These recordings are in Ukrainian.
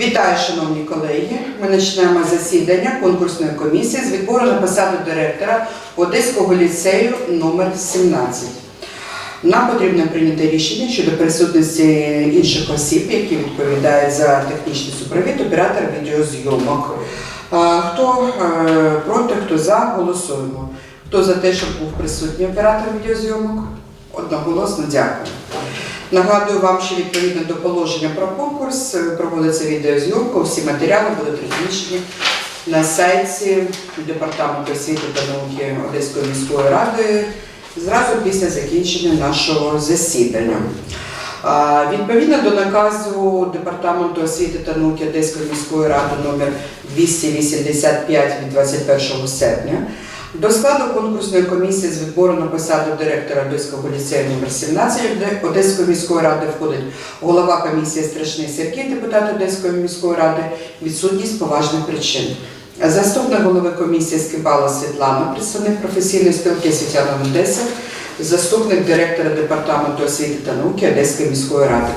Вітаю, шановні колеги. Ми починаємо засідання конкурсної комісії з відбору на посаду директора Одеського ліцею номер 17. Нам потрібно прийняти рішення щодо присутності інших осіб, які відповідають за технічний супровід оператора відеозйомок. Хто е, проти, хто за, голосуємо. Хто за те, щоб був присутній оператор відеозйомок? Одноголосно дякую. Нагадую вам, що відповідно до положення про конкурс е, проводиться відеозйомка. Всі матеріали будуть розміщені на сайті Департаменту освіти та науки Одеської міської ради зразу після закінчення нашого засідання. Відповідно до наказу Департаменту освіти та науки Одеської міської ради номер 285 від 21 серпня до складу конкурсної комісії з відбору на посаду директора Одеського ліцею номер 17 Одеської міської ради входить голова комісії Страшний Сергій, депутат Одеської міської ради, відсутність поважних причин. Заступник голови комісії Скибала Світлана, представник професійної спілки освітянам Одеси, заступник директора департаменту освіти та науки Одеської міської ради.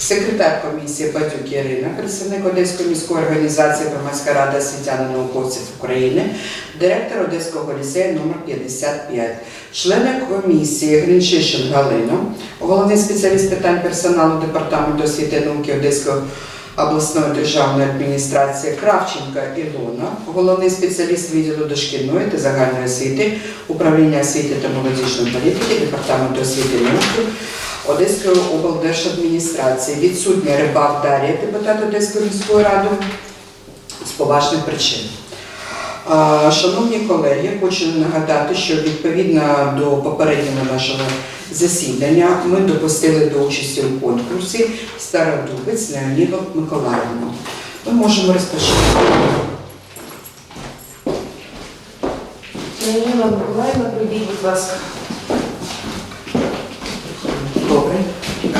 Секретар комісії Батюк Ірина, представник Одеської міської організації Громадська рада освітян і науковців України, директор Одеського ліцею номер 55, члени комісії Гринчишин Галина, головний спеціаліст питань персоналу департаменту освіти і науки Одеської обласної державної адміністрації Кравченка Ілона, головний спеціаліст відділу дошкільної та загальної освіти, управління освіти та молодіжної політики, департаменту освіти і науки Одеської облдержадміністрації. Відсутня Рибак Дар'я, депутат Одеської міської ради з поважних причин. Шановні колеги, хочу нагадати, що відповідно до попереднього нашого засідання ми допустили до участі у конкурсі Стародубець Леоніду Миколаївну. Ми можемо розпочати. Ніна Миколаївна, прийдіть, будь ласка. Добре,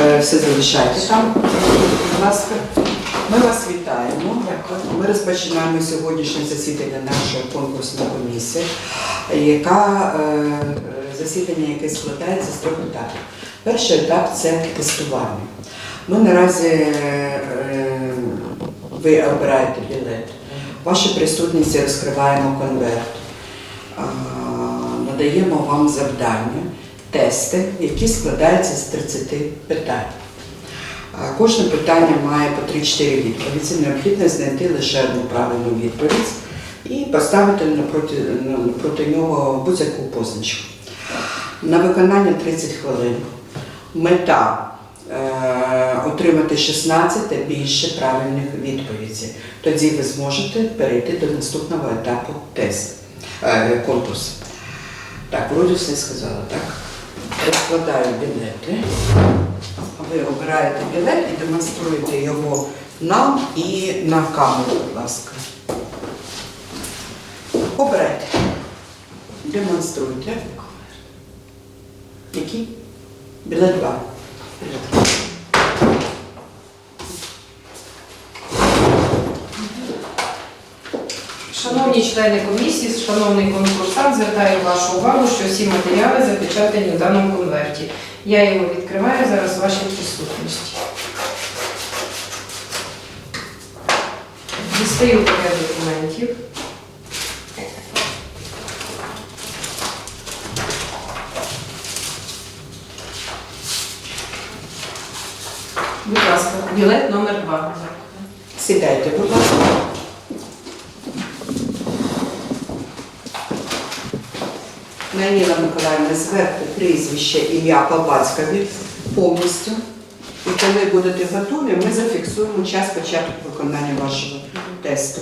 Е, все залишайте там. Будь ласка, ми вас вітаємо. Ми розпочинаємо сьогоднішнє засідання нашої конкурсної комісії, яка е, засідання, яке складається з трьох етапів. Перший етап це тестування. Ми наразі е, ви обираєте білет. В вашій присутності розкриваємо конверт, надаємо вам завдання, тести, які складаються з 30 питань. Кожне питання має по 3-4 відповіді. Необхідно знайти лише одну правильну відповідь і поставити напроти, напроти нього будь-яку позначку. На виконання 30 хвилин. Мета е, отримати 16 та більше правильних відповідей. Тоді ви зможете перейти до наступного етапу тесту, е, конкурсу. Так, вроді все сказала, так? Розкладаю білети. Ви обираєте білет і демонструєте його нам і на камеру, будь ласка. Обирайте. Демонструйте. Який? Білет 2. Шановні члени комісії, шановний конкурсант, звертаю вашу увагу, що всі матеріали запечатані в даному конверті. Я його відкриваю зараз в вашій присутності. Дістаю пакет документів. Будь ласка, білет номер 2. Сідайте, будь ласка. Наїла Миколаївна, зверху прізвище, ім'я по батькові повністю. І коли будете готові, ми зафіксуємо час початку виконання вашого тесту.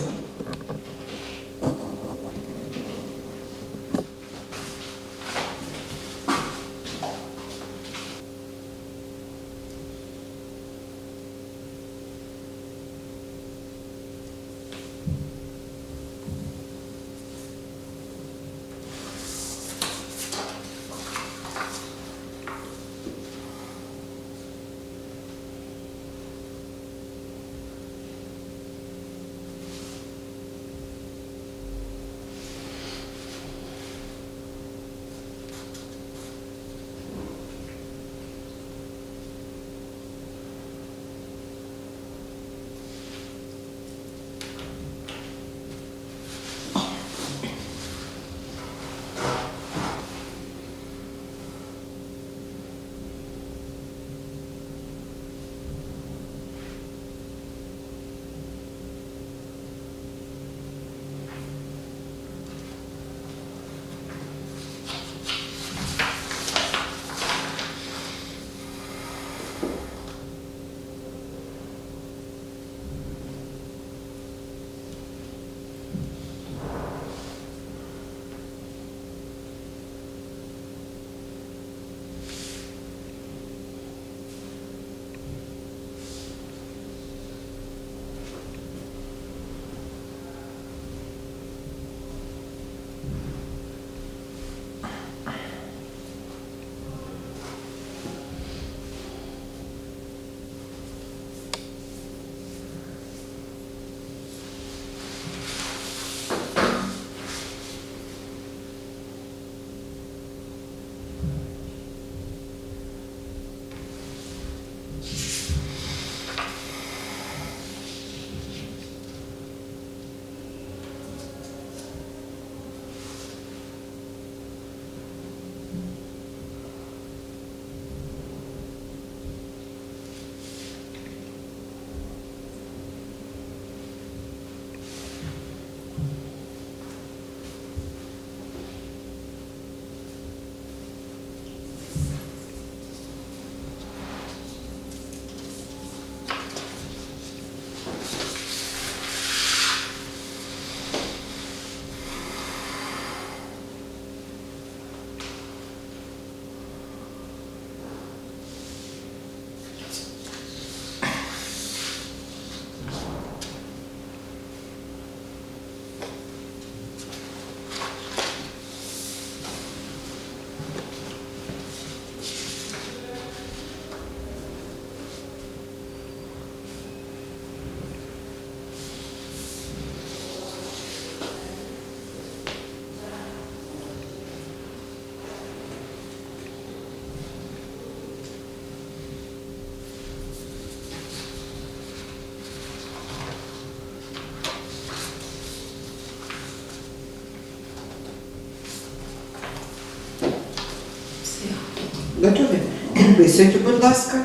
Готові? Підписуйте, будь ласка.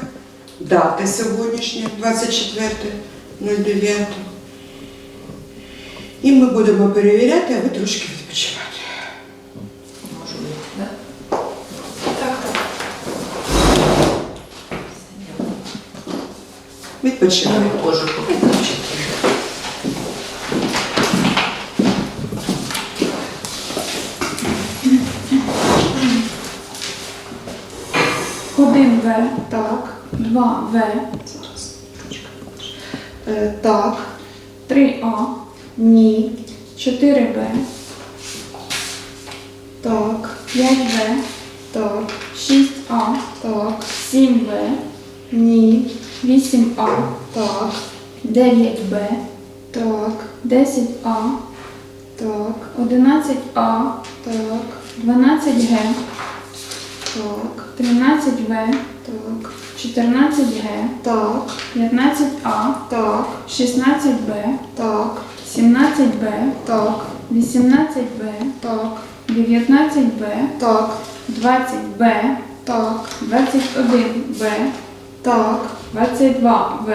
Дати сьогоднішнє 24.09. І ми будемо перевіряти, а ви трошки відпочивати. Вийти, да? Так, так. Відпочивайте. Я можу покинути. Один В, так. В. Е, так. Три А. Ні. Чотири Б. Так. П'ять В. Так. Шість А. Так. Сім В. Ні. Вісім А. Так. Дев'ять Б. Так. Десять А. Так. Одинадцять А. Так. Дванадцять Г. Так. 13 В. Так. 14 Г. Так. 15 А. Так. 16 Б. Так. 17 Б. Так. 18 Б. Так. 19 Б. Так. 20 Б. Так. 21 Б. Так. 22 В.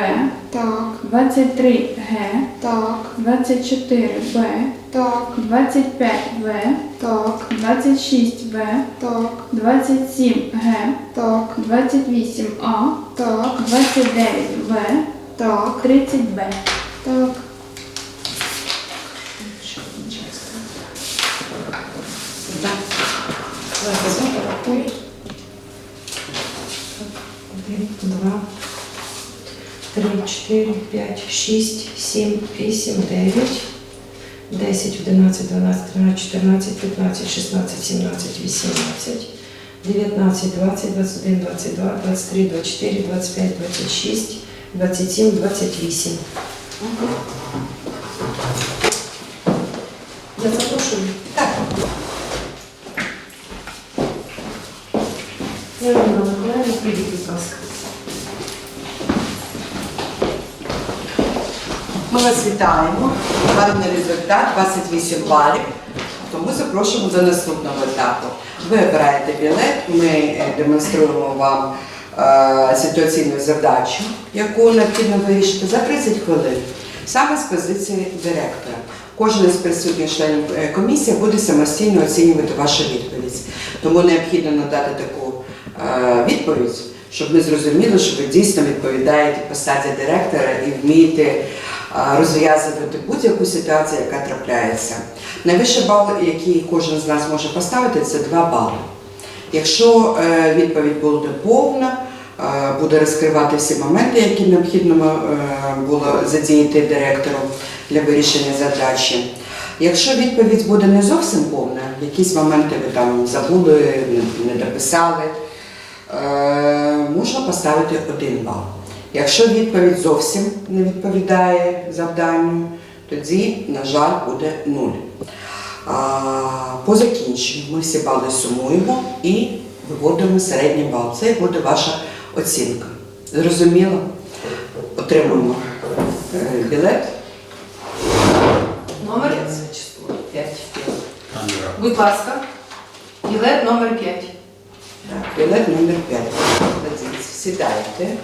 Так. 23 Г. Так. 24 Б. Так. 25 В. Так. 26 В. Так. 27 Г. Так. 28 А. Так. 29 В. Так. 30 Б. Так. Да. два, три, чотири, п'ять, шість, сім, вісім, дев'ять, десять, одинадцять, дванадцять, тринадцять, чотирнадцять, п'ятнадцять, шістнадцять, сімнадцять, вісімнадцять, дев'ятнадцять, двадцять, двадцять один, двадцять два, двадцять три, двадцять чотири, двадцять п'ять, двадцять шість, двадцять сім, двадцять Ми вас вітаємо. Гарний результат 28 балів. Тому запрошуємо до наступного етапу. Ви обираєте білет, ми е, демонструємо вам е, ситуаційну задачу, яку необхідно вирішити за 30 хвилин, саме з позиції директора. Кожен з присутніх членів е, комісії буде самостійно оцінювати вашу відповідь. Тому необхідно надати таку е, відповідь, щоб ми зрозуміли, що ви дійсно відповідаєте посаді директора і вмієте розв'язувати будь-яку ситуацію, яка трапляється. Найвищий бал, який кожен з нас може поставити, це 2 бали. Якщо е, відповідь буде повна, е, буде розкривати всі моменти, які необхідно е, було задіяти директором для вирішення задачі. Якщо відповідь буде не зовсім повна, якісь моменти ви там забули, не, дописали, е, можна поставити один бал. Якщо відповідь зовсім не відповідає завданню, тоді, на жаль, буде нуль. А, По закінченню ми всі бали сумуємо і виводимо середній бал. Це буде ваша оцінка. Зрозуміло? Отримуємо е, білет. Номер число 5. Будь ласка, білет номер 5. Так, білет номер 5. Сідайте.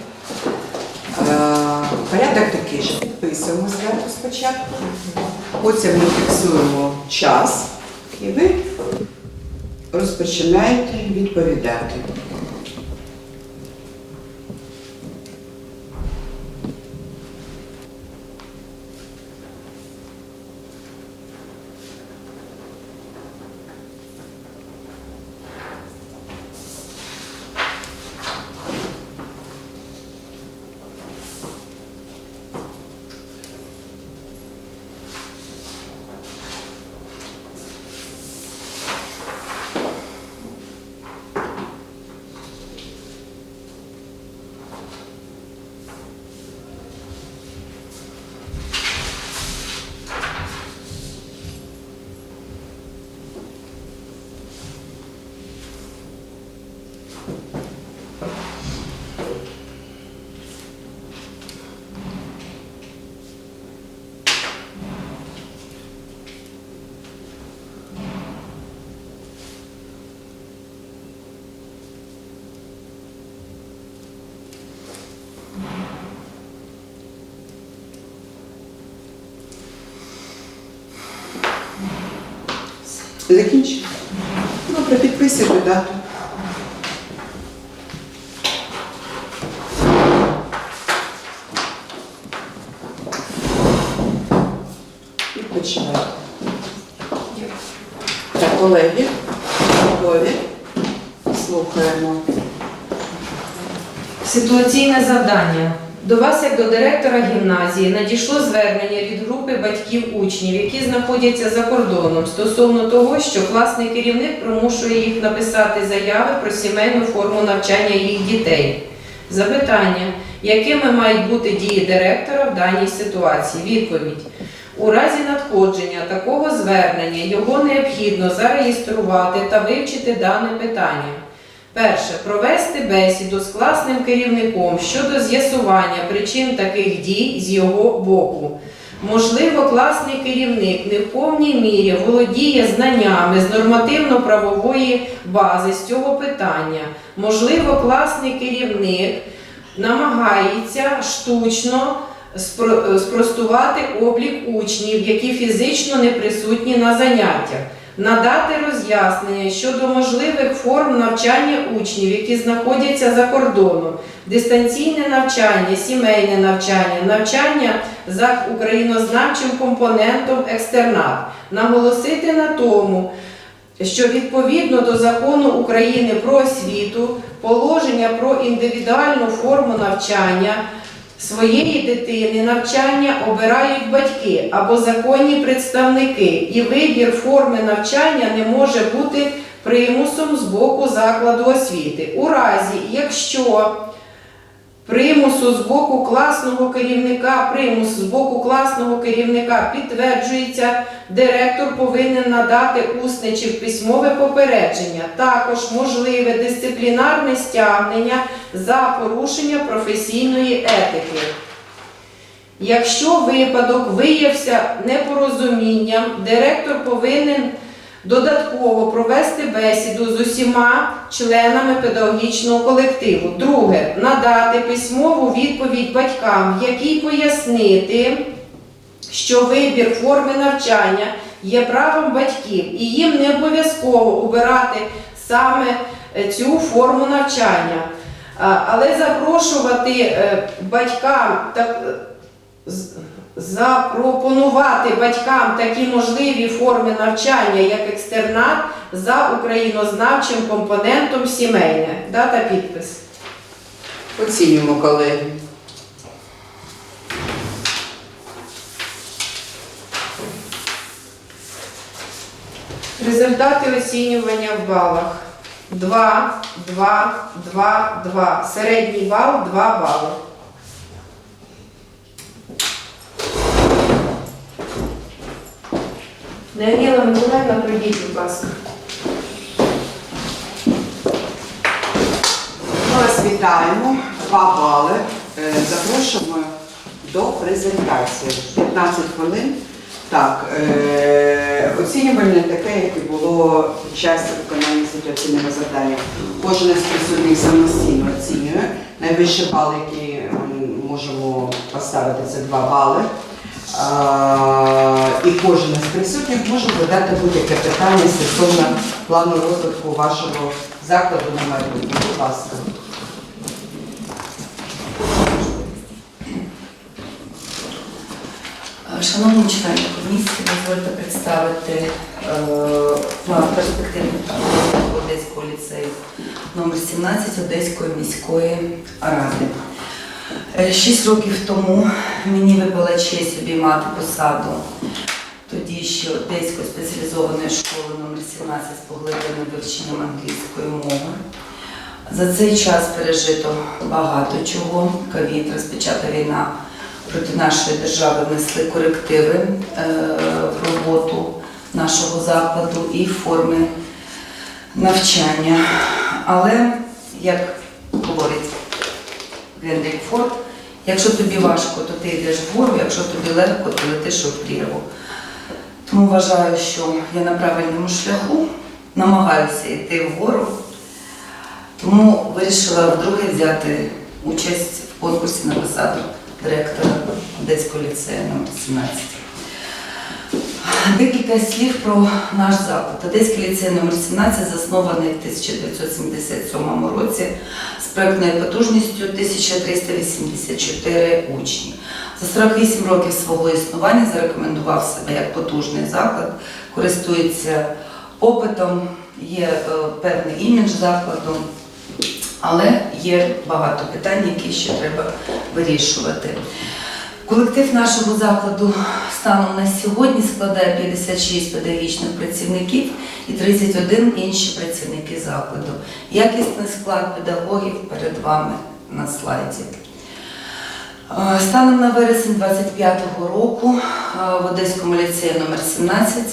Е, Порядок такий же. Підписуємо зверху спочатку. Потім ми фіксуємо час і ви розпочинаєте відповідати. Закінчили? Добре, підписуйте дату. Відпочивайте. Так, колеги, готові? Слухаємо. Ситуаційне завдання. До вас, як до директора гімназії, надійшло звернення від групи батьків учнів, які знаходяться за кордоном, стосовно того, що класний керівник примушує їх написати заяви про сімейну форму навчання їх дітей. Запитання: якими мають бути дії директора в даній ситуації? Відповідь. У разі надходження такого звернення його необхідно зареєструвати та вивчити дане питання. Перше. Провести бесіду з класним керівником щодо з'ясування причин таких дій з його боку. Можливо, класний керівник не в повній мірі володіє знаннями з нормативно-правової бази з цього питання. Можливо, класний керівник намагається штучно спростувати облік учнів, які фізично не присутні на заняттях надати роз'яснення щодо можливих форм навчання учнів, які знаходяться за кордоном, дистанційне навчання, сімейне навчання, навчання за українознавчим компонентом екстернат, наголосити на тому, що відповідно до закону України про освіту, положення про індивідуальну форму навчання своєї дитини навчання обирають батьки або законні представники, і вибір форми навчання не може бути примусом з боку закладу освіти. У разі, якщо примусу з боку класного керівника, примус з боку класного керівника підтверджується, директор повинен надати усне чи письмове попередження. Також можливе дисциплінарне стягнення за порушення професійної етики. Якщо випадок виявився непорозумінням, директор повинен додатково провести бесіду з усіма членами педагогічного колективу. Друге, надати письмову відповідь батькам, в якій пояснити, що вибір форми навчання є правом батьків, і їм не обов'язково обирати саме е, цю форму навчання. Але запрошувати е, батькам так, е, запропонувати батькам такі можливі форми навчання, як екстернат, за українознавчим компонентом сімейне. Дата підпис. Оцінюємо, колеги. Результати оцінювання в балах. 2, 2, 2, 2. Середній бал 2 бали. Даніла Миколаївна, прийдіть, будь. Ми вас вітаємо. Два бали. Е, Запрошуємо до презентації. 15 хвилин. Так, е, оцінювання таке, як і було під час виконання ситуаційного завдання. Кожен із присутніх самостійно оцінює. Найвищий бал, який можемо поставити, це 2 бали. І кожен із присутніх може задати будь-яке питання стосовно плану розвитку вашого закладу на майбутнє. Будь ласка. Шановні члени комісії, дозвольте представити е, план перспективних Одеського ліцею номер 17 Одеської міської ради. Е, Шість років тому мені випала честь обіймати посаду тоді ще Одеської спеціалізованої школи номер 17 з поглибленим вивченням англійської мови. За цей час пережито багато чого. Ковід, розпочата війна проти нашої держави внесли корективи е, в роботу нашого закладу і форми навчання. Але, як говорить Генрік Форд, якщо тобі важко, то ти йдеш вгору, якщо тобі легко, то летиш у прірву. Тому вважаю, що я на правильному шляху, намагаюся йти вгору. Тому вирішила вдруге взяти участь в конкурсі на посаду директора Одеського ліцею номер 17. Декілька слів про наш заклад. Одеський ліцей номер 17 заснований в 1977 році з проєктною потужністю 1384 учні. За 48 років свого існування зарекомендував себе як потужний заклад, користується попитом, є е, певний імідж закладу, але є багато питань, які ще треба вирішувати. Колектив нашого закладу станом на сьогодні складає 56 педагогічних працівників і 31 інші працівники закладу. Якісний склад педагогів перед вами на слайді. Станом на вересень 25-го року в Одеському ліцеї номер 17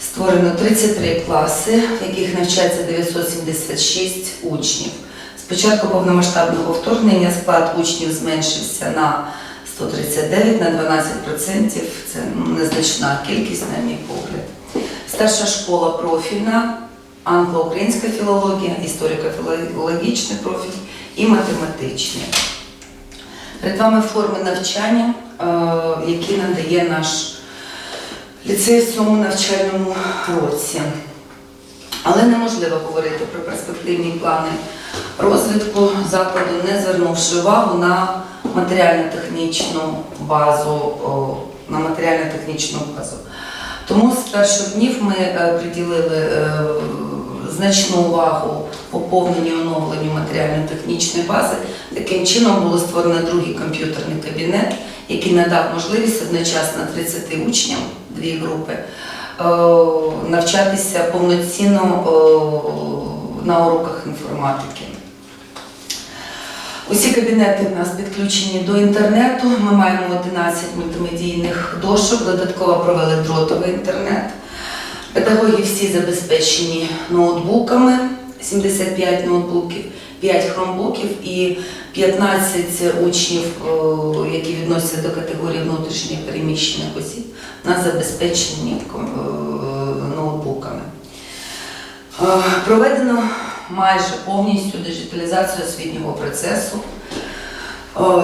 створено 33 класи, в яких навчається 976 учнів. З початку повномасштабного вторгнення склад учнів зменшився на 139 на 12%. Це незначна кількість, на мій погляд. Старша школа профільна, англо-українська філологія, історико-філологічний профіль і математичний. Перед вами форми навчання, е, які надає наш ліцей в цьому навчальному році. Але неможливо говорити про перспективні плани розвитку закладу, не звернувши увагу на матеріально-технічну базу, на матеріально-технічну базу. Тому з перших днів ми е, приділили е, значну увагу поповненню і оновленню матеріально-технічної бази. Таким чином було створено другий комп'ютерний кабінет, який надав можливість одночасно 30 учням, дві групи, е, навчатися повноцінно на уроках інформатики. Усі кабінети в нас підключені до інтернету. Ми маємо 11 мультимедійних дошок, додатково провели дротовий інтернет. Педагоги всі забезпечені ноутбуками, 75 ноутбуків, 5 хромбуків і 15 учнів, які відносяться до категорії внутрішніх переміщених осіб, у нас забезпечені ноутбуками. Проведено майже повністю диджиталізацію освітнього процесу.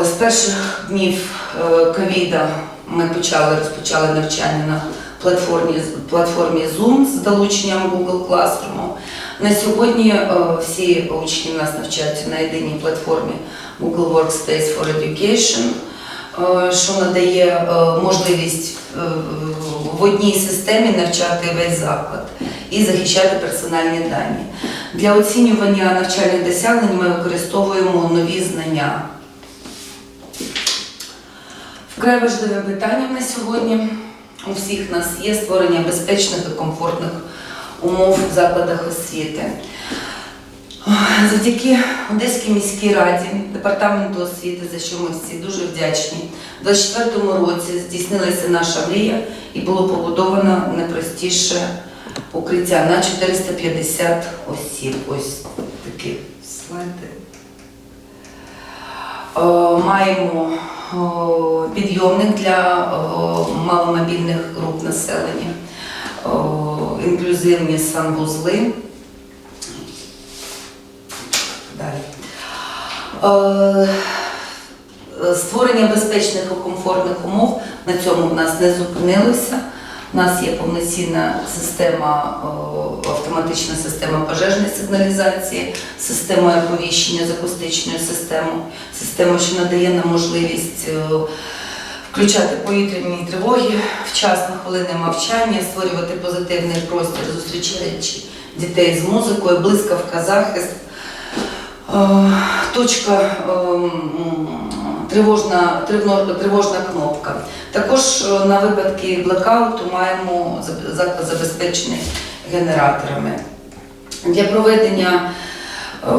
З перших днів е, ковіда ми почали розпочали навчання на платформі, платформі Zoom з долученням Google Classroom. На сьогодні е, всі учні нас навчаються на єдиній платформі Google Workspace for Education, е, що надає можливість в одній системі навчати весь заклад і захищати персональні дані. Для оцінювання навчальних досягнень ми використовуємо нові знання. Вкрай важливе питання на сьогодні. У всіх нас є створення безпечних і комфортних умов в закладах освіти. Завдяки Одеській міській раді, департаменту освіти, за що ми всі дуже вдячні. У 2024 році здійснилася наша мрія і було побудовано найпростіше укриття на 450 осіб. Ось такі слайди. Е, Маємо е, підйомник для е, маломобільних груп населення, інклюзивні санвузли. Далі. Створення безпечних і комфортних умов на цьому в нас не зупинилося. У нас є повноцінна система, е, автоматична система пожежної сигналізації, система оповіщення з акустичною системою, система, що надає нам можливість е, включати повітряні тривоги, вчасно хвилини мовчання, створювати позитивний простір, зустрічаючи дітей з музикою, блискавка, захист. Е, Точка ем, тривожна, тривно- тривожна кнопка. Також е, на випадки блекауту маємо заб- заклад забезпечений генераторами. Для проведення е,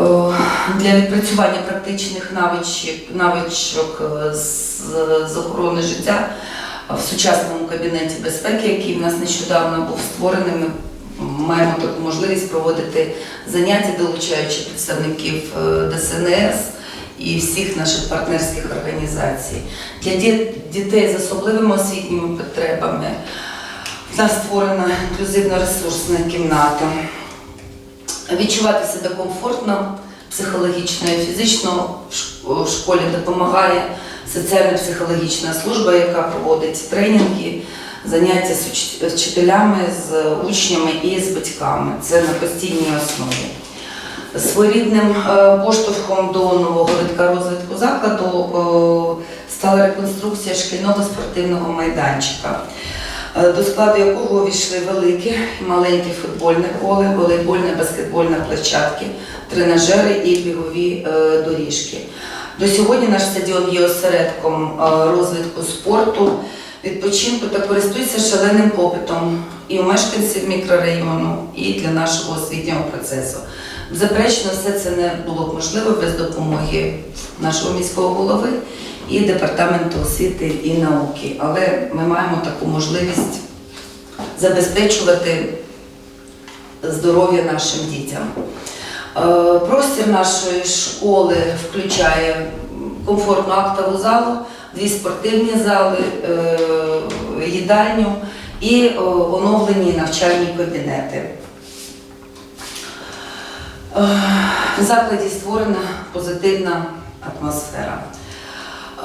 для відпрацювання практичних навичок, навичок е, з, охорони життя в сучасному кабінеті безпеки, який в нас нещодавно був створений, ми маємо таку можливість проводити заняття, долучаючи представників ДСНС і всіх наших партнерських організацій. Для дітей з особливими освітніми потребами в нас створена інклюзивна ресурсна кімната. Відчувати себе комфортно, психологічно і фізично в школі допомагає соціально-психологічна служба, яка проводить тренінги заняття з вчителями, з учнями і з батьками. Це на постійній основі. Своєрідним е, поштовхом до нового витка розвитку закладу е, стала реконструкція шкільного спортивного майданчика, е, до складу якого увійшли велике і маленьке футбольне поле, волейбольне, баскетбольне площадки, тренажери і бігові доріжки. До сьогодні наш стадіон є осередком розвитку спорту, відпочинку та користується шаленим попитом і у мешканців мікрорайону, і для нашого освітнього процесу. Беззаперечно, все це не було б можливо без допомоги нашого міського голови і департаменту освіти і науки. Але ми маємо таку можливість забезпечувати здоров'я нашим дітям. Е, Простір нашої школи включає комфортну актову залу, дві спортивні зали, е, їдальню і е, оновлені навчальні кабінети. В закладі створена позитивна атмосфера.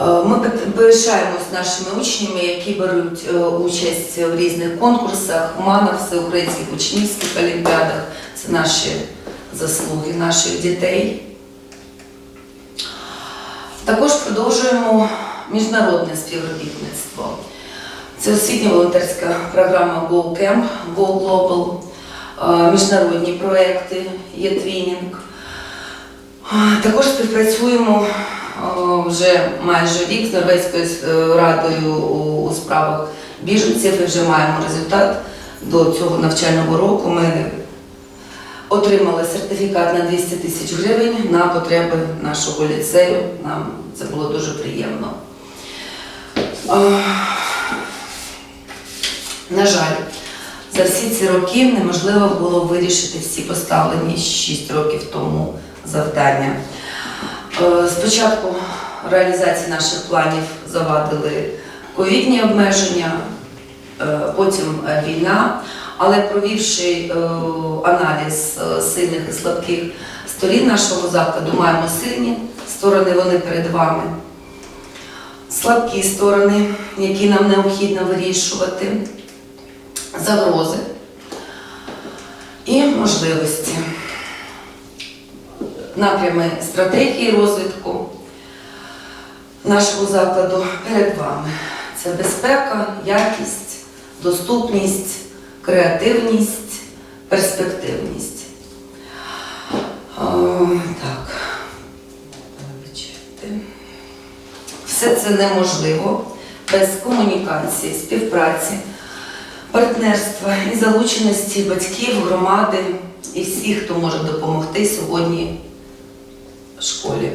Е, Ми пи- пишаємось нашими учнями, які беруть е, участь в різних конкурсах, МАНах, всеукраїнських учнівських олімпіадах. Це наші заслуги наших дітей. Також продовжуємо міжнародне співробітництво. Це освітня волонтерська програма Go Camp, Go Global, міжнародні проекти, є твінінг. Також співпрацюємо вже майже рік з Норвезькою е, радою у- справах біженців і вже маємо результат до цього навчального року. Ми отримали сертифікат на 200 тисяч гривень на потреби нашого ліцею. Нам це було дуже приємно. На жаль, за всі ці роки неможливо було вирішити всі поставлені 6 років тому завдання. Е, Спочатку реалізації наших планів завадили ковідні обмеження, е, потім війна, але провівши е, аналіз сильних і слабких сторін нашого закладу, маємо сильні сторони, вони перед вами. Слабкі сторони, які нам необхідно вирішувати, загрози і можливості напрями стратегії розвитку нашого закладу перед вами. Це безпека, якість, доступність, креативність, перспективність. О, так. Все це неможливо без комунікації, співпраці, партнерства і залученості батьків, громади і всіх, хто може допомогти сьогодні школі.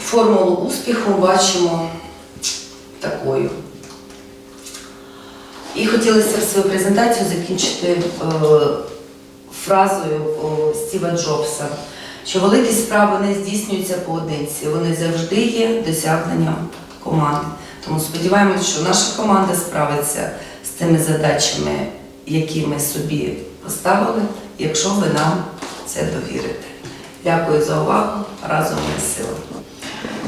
Формулу успіху бачимо такою. І хотілося свою презентацію закінчити е, фразою Стіва Джобса, що великі справи не здійснюються поодинці, вони завжди є досягненням команди. Тому сподіваємось, що наша команда справиться з тими задачами, які ми собі поставили, якщо ви нам це довірите. Дякую за увагу. Разом ми сила.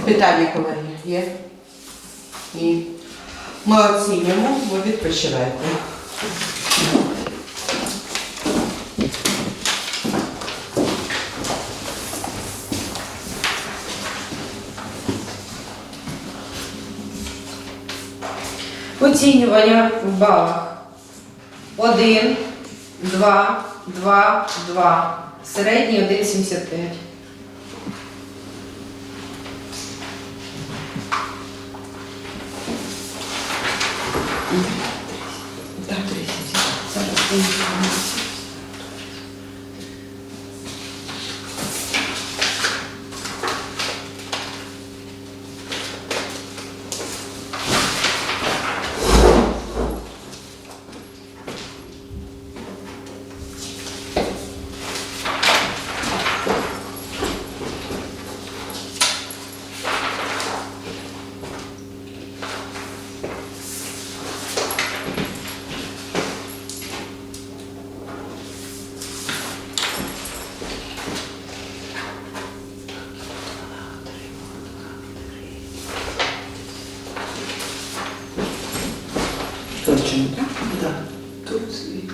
Питання, колеги, є? Ні. Ми оцінюємо, ви відпочиваєте. Оцінювання в балах. 1, 2, 2, 2. Середній 1,75.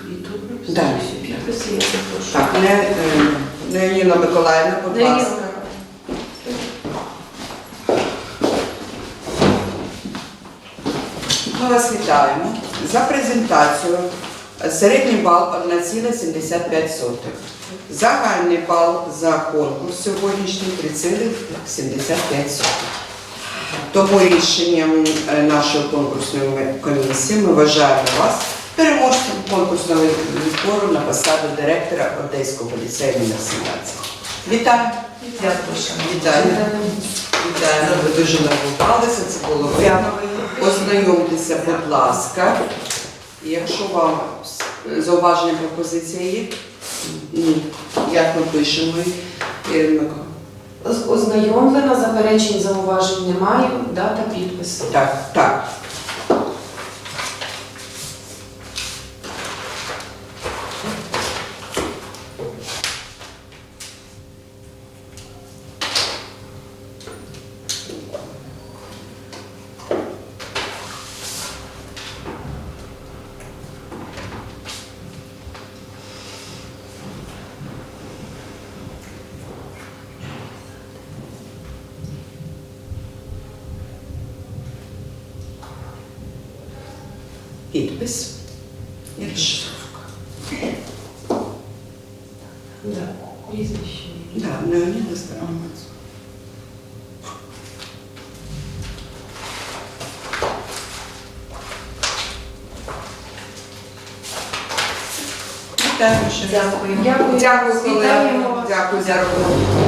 І, Да. підписи, я запрошую. Так, не, е, не Ніна Миколаївна, будь ласка. Ми вас вітаємо. За презентацію середній бал 1,75. Загальний бал за конкурс сьогоднішній 3,75. Тому рішенням е, нашої конкурсної комісії ми вважаємо вас переможцем конкурсного відбору на посаду директора Одеського ліцею номер 17. Вітаю! Дякую. Вітаю! Вітаю! Ви дуже наготувалися, це було видно. Ознайомтеся, будь ласка. Якщо вам зауваження пропозиції є, ні. Як ми пишемо, Ірина Ознайомлена, заперечень, зауважень немає, дата, підпис. Так, так. Підпис. І розшифровка. Да. Прізвище. Так, Леоніда Старомець. Вітаю ще раз. Дякую. Колеги. Дякую за роботу.